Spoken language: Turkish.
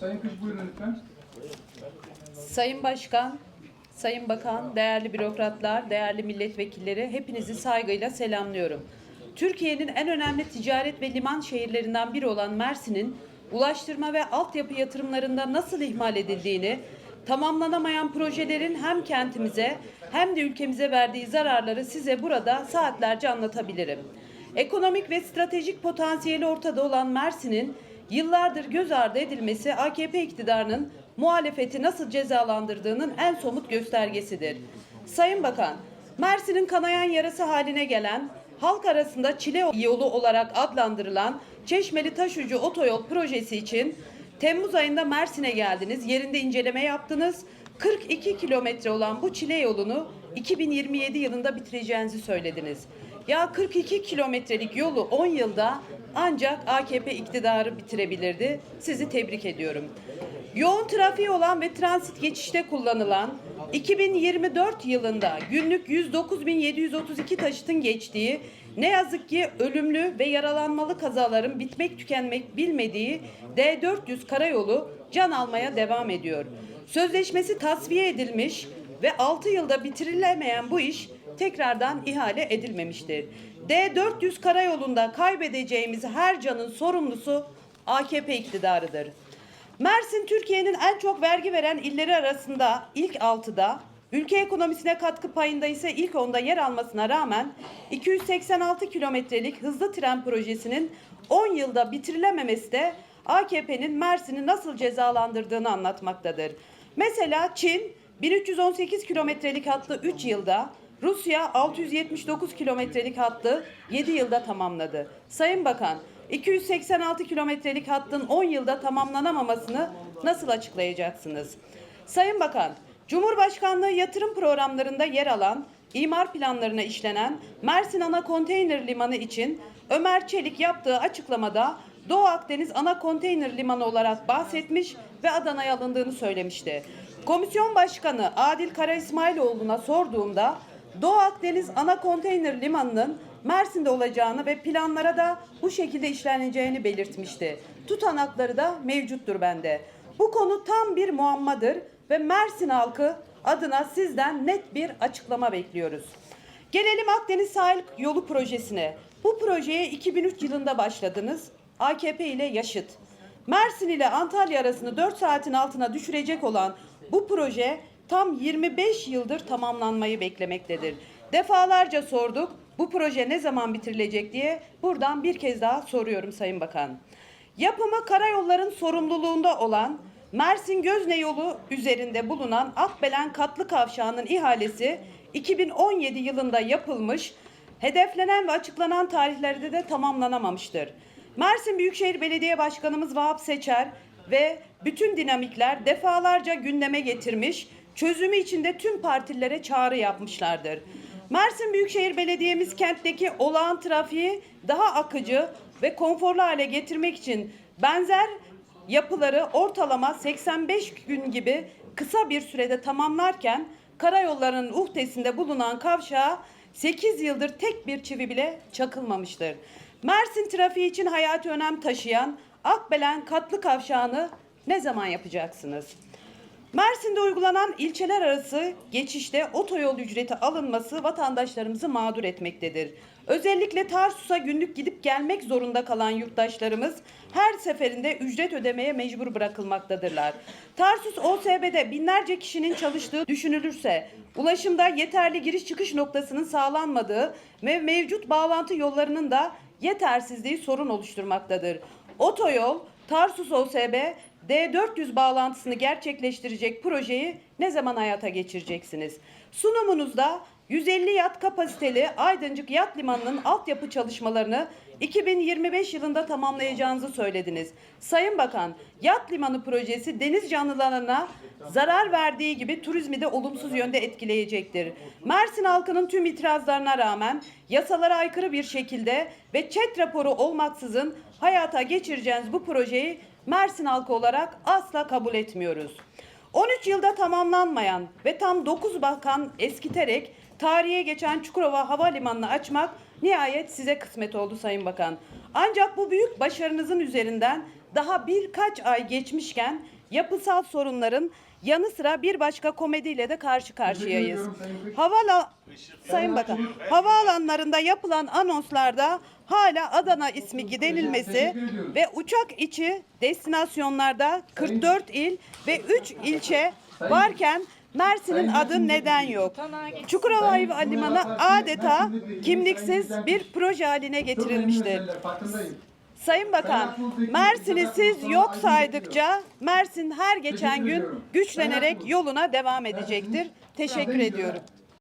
Sayın Kış buyurun lütfen. Sayın Başkan, Sayın Bakan, değerli bürokratlar, değerli milletvekilleri hepinizi saygıyla selamlıyorum. Türkiye'nin en önemli ticaret ve liman şehirlerinden biri olan Mersin'in ulaştırma ve altyapı yatırımlarında nasıl ihmal edildiğini, tamamlanamayan projelerin hem kentimize hem de ülkemize verdiği zararları size burada saatlerce anlatabilirim. Ekonomik ve stratejik potansiyeli ortada olan Mersin'in yıllardır göz ardı edilmesi AKP iktidarının muhalefeti nasıl cezalandırdığının en somut göstergesidir. Sayın Bakan, Mersin'in kanayan yarası haline gelen, halk arasında çile yolu olarak adlandırılan Çeşmeli Taşucu Otoyol projesi için Temmuz ayında Mersin'e geldiniz, yerinde inceleme yaptınız. 42 kilometre olan bu çile yolunu 2027 yılında bitireceğinizi söylediniz. Ya 42 kilometrelik yolu 10 yılda ancak AKP iktidarı bitirebilirdi. Sizi tebrik ediyorum. Yoğun trafiği olan ve transit geçişte kullanılan 2024 yılında günlük 109.732 taşıtın geçtiği ne yazık ki ölümlü ve yaralanmalı kazaların bitmek tükenmek bilmediği D400 karayolu can almaya devam ediyor. Sözleşmesi tasfiye edilmiş ve 6 yılda bitirilemeyen bu iş tekrardan ihale edilmemiştir. D400 karayolunda kaybedeceğimiz her canın sorumlusu AKP iktidarıdır. Mersin Türkiye'nin en çok vergi veren illeri arasında ilk altıda, ülke ekonomisine katkı payında ise ilk onda yer almasına rağmen 286 kilometrelik hızlı tren projesinin 10 yılda bitirilememesi de AKP'nin Mersin'i nasıl cezalandırdığını anlatmaktadır. Mesela Çin 1318 kilometrelik hattı 3 yılda, Rusya 679 kilometrelik hattı 7 yılda tamamladı. Sayın Bakan, 286 kilometrelik hattın 10 yılda tamamlanamamasını nasıl açıklayacaksınız? Sayın Bakan, Cumhurbaşkanlığı yatırım programlarında yer alan, imar planlarına işlenen Mersin Ana Konteyner Limanı için Ömer Çelik yaptığı açıklamada Doğu Akdeniz Ana Konteyner Limanı olarak bahsetmiş ve Adana'ya alındığını söylemişti. Komisyon Başkanı Adil Kara İsmailoğlu'na sorduğumda Doğu Akdeniz Ana Konteyner Limanı'nın Mersin'de olacağını ve planlara da bu şekilde işleneceğini belirtmişti. Tutanakları da mevcuttur bende. Bu konu tam bir muammadır ve Mersin halkı adına sizden net bir açıklama bekliyoruz. Gelelim Akdeniz Sahil Yolu projesine. Bu projeye 2003 yılında başladınız. AKP ile yaşıt. Mersin ile Antalya arasını 4 saatin altına düşürecek olan bu proje tam 25 yıldır tamamlanmayı beklemektedir. Defalarca sorduk. Bu proje ne zaman bitirilecek diye buradan bir kez daha soruyorum Sayın Bakan. Yapımı karayolların sorumluluğunda olan Mersin Gözne yolu üzerinde bulunan Akbelen Katlı Kavşağı'nın ihalesi 2017 yılında yapılmış, hedeflenen ve açıklanan tarihlerde de tamamlanamamıştır. Mersin Büyükşehir Belediye Başkanımız Vahap Seçer ve bütün dinamikler defalarca gündeme getirmiş, çözümü içinde tüm partilere çağrı yapmışlardır. Mersin Büyükşehir Belediye'miz kentteki olağan trafiği daha akıcı ve konforlu hale getirmek için benzer yapıları ortalama 85 gün gibi kısa bir sürede tamamlarken karayollarının uhdesinde bulunan kavşağa 8 yıldır tek bir çivi bile çakılmamıştır. Mersin trafiği için hayati önem taşıyan Akbelen katlı kavşağını ne zaman yapacaksınız? Mersin'de uygulanan ilçeler arası geçişte otoyol ücreti alınması vatandaşlarımızı mağdur etmektedir. Özellikle Tarsus'a günlük gidip gelmek zorunda kalan yurttaşlarımız her seferinde ücret ödemeye mecbur bırakılmaktadırlar. Tarsus OSB'de binlerce kişinin çalıştığı düşünülürse ulaşımda yeterli giriş çıkış noktasının sağlanmadığı ve mevcut bağlantı yollarının da yetersizliği sorun oluşturmaktadır. Otoyol, Tarsus OSB, D400 bağlantısını gerçekleştirecek projeyi ne zaman hayata geçireceksiniz? Sunumunuzda 150 yat kapasiteli Aydıncık Yat Limanı'nın altyapı çalışmalarını 2025 yılında tamamlayacağınızı söylediniz. Sayın Bakan, Yat Limanı projesi deniz canlılarına zarar verdiği gibi turizmi de olumsuz yönde etkileyecektir. Mersin halkının tüm itirazlarına rağmen yasalara aykırı bir şekilde ve çet raporu olmaksızın hayata geçireceğiniz bu projeyi Mersin halkı olarak asla kabul etmiyoruz. 13 yılda tamamlanmayan ve tam 9 bakan eskiterek tarihe geçen Çukurova Havalimanı'nı açmak nihayet size kısmet oldu Sayın Bakan. Ancak bu büyük başarınızın üzerinden daha birkaç ay geçmişken yapısal sorunların yanı sıra bir başka komediyle de karşı karşıyayız. Havala Sayın Bakan, havaalanlarında yapılan anonslarda hala Adana ismi gidenilmesi ve uçak içi destinasyonlarda 44 il ve 3 ilçe varken Mersin'in adı neden yok? Çukurova Havalimanı adeta kimliksiz bir proje haline getirilmiştir. Sayın Bakan, Mersin'i siz yok saydıkça Mersin her geçen gün güçlenerek yoluna devam edecektir. Teşekkür ediyorum.